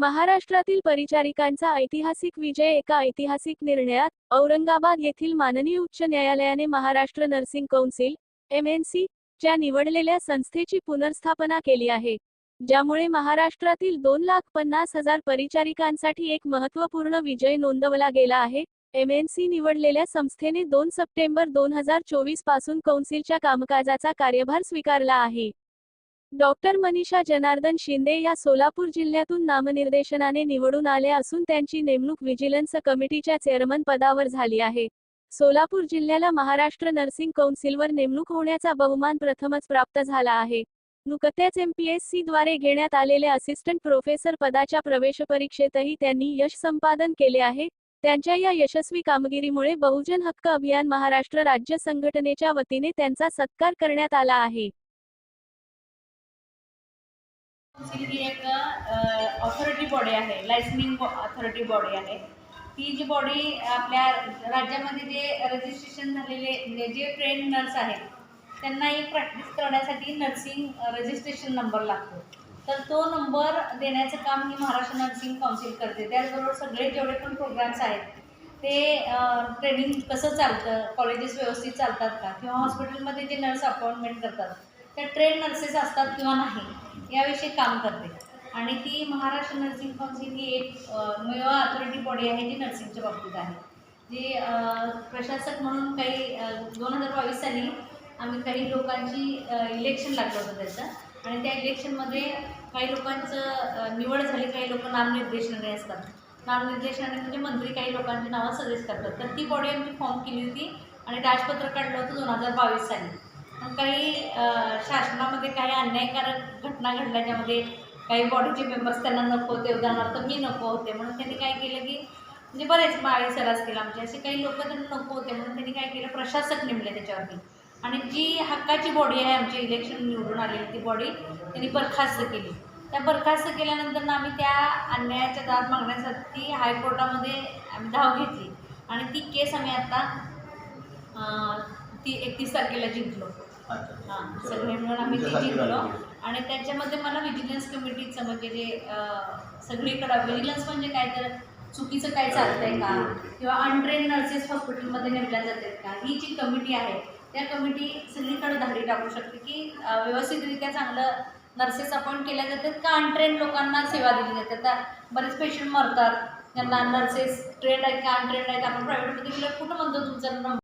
महाराष्ट्रातील परिचारिकांचा ऐतिहासिक विजय एका ऐतिहासिक निर्णयात औरंगाबाद येथील माननीय उच्च न्यायालयाने महाराष्ट्र नर्सिंग कौन्सिल एमएनसी च्या निवडलेल्या संस्थेची पुनर्स्थापना केली आहे ज्यामुळे महाराष्ट्रातील दोन लाख पन्नास हजार परिचारिकांसाठी एक महत्त्वपूर्ण विजय नोंदवला गेला आहे. एमएनसी निवडलेल्या संस्थेने दोन सप्टेंबर दोन हजार चोवीसपासून कौन्सिलच्या कामकाजाचा कार्यभार स्वीकारला आहे. डॉक्टर मनीषा जनार्दन शिंदे या सोलापूर जिल्ह्यातून नामनिर्देशनाने निवडून आल्या असून त्यांची नेमणूक विजिलन्स कमिटीच्या चेअरमन पदावर झाली आहे. सोलापूर जिल्ह्याला महाराष्ट्र नर्सिंग कौन्सिलवर नेमणूक होण्याचा बहुमान प्रथमच प्राप्त झाला आहे. नुकत्याच एमपीएससी द्वारे घेण्यात आलेल्या असिस्टंट प्रोफेसर पदाच्या प्रवेश परीक्षेतही त्यांनी यश संपादन केले आहे. त्यांच्या या यशस्वी कामगिरीमुळे बहुजन हक्क अभियान महाराष्ट्र राज्य संघटनेच्या वतीने त्यांचा सत्कार करण्यात आला आहे. काउन्सिल ही एक ऑथॉरिटी बॉडी आहे लायसनिंग ऑथॉरिटी बॉडी आहे. ही जी बॉडी आपल्या राज्यामध्ये जे रजिस्ट्रेशन झालेले म्हणजे जे ट्रेन नर्स आहेत त्यांना एक प्रॅक्टिस करण्यासाठी नर्सिंग रजिस्ट्रेशन नंबर लागतो. तर तो नंबर देण्याचं काम ही महाराष्ट्र नर्सिंग काउन्सिल करते. त्याचबरोबर सगळे जेवढे पण प्रोग्राम्स आहेत ते ट्रेनिंग कसं चालतं कॉलेजेस व्यवस्थित चालतात का? किंवा हॉस्पिटलमध्ये जे नर्स अपॉइंटमेंट करतात त्या ट्रेन नर्सेस असतात किंवा नाही? याविषयी काम करते. आणि ती महाराष्ट्र नर्सिंग काउन्सिल ही एक मेवा अथॉरिटी बॉडी आहे जी नर्सिंगच्या बाबतीत आहे. जी प्रशासक म्हणून काही दोन हजार बावीस साली आम्ही काही लोकांची इलेक्शन लागलं होतं त्याचं. आणि त्या इलेक्शनमध्ये काही लोकांचं निवड झाली काही लोक नामनिर्देशनाने असतात. नामनिर्देशनाने म्हणजे मंत्री काही लोकांची नावं सजेस्ट करतात. तर ती बॉडी आम्ही फॉर्म केली होती आणि राजपत्र काढलं होतं दोन हजार बावीस साली. काही शासनामध्ये काही अन्यायकारक घटना घडल्या ज्यामध्ये काही बॉडीचे मेंबर्स त्यांना नको होते उदाहरणार्थ मी नको होते. म्हणून त्यांनी काय केलं की म्हणजे बरेच माळी सर असतील आमचे म्हणजे असे काही लोक त्यांना नको होते. म्हणून त्यांनी काय केलं प्रशासक नेमले त्याच्यावरती. आणि जी हक्काची बॉडी आहे आमची इलेक्शन निवडून आलेली ती बॉडी त्यांनी बरखास्त केली. त्या बरखास्त केल्यानंतर आम्ही त्या अन्यायाच्या दाद मागण्यासाठी हायकोर्टामध्ये आम्ही धाव घेतली. आणि ती केस आम्ही आता ती एकतीस तारखेला जिंकलो. हां सगळे मिळून आम्ही ते जिंकलो. आणि त्याच्यामध्ये मला विजिलन्स कमिटीचं म्हणजे जे सगळीकडं विजिलन्स म्हणजे काय तर चुकीचं काय चालतंय का? किंवा अनट्रेन नर्सेस हॉस्पिटलमध्ये नेमल्या जातात का? ही जी कमिटी आहे त्या कमिटी सगळीकडे धाडी टाकू शकते की व्यवस्थितरित्या चांगलं नर्सेस अपॉइंट केल्या जातात का अनट्रेन लोकांना सेवा दिली जाते? आता बरेच पेशंट मरतात. त्यांना नर्सेस ट्रेंड आहेत का? अनट्रेंड आहेत आपण प्रायव्हेटमध्ये गेलं कुठं म्हणतो तुमचा नंबर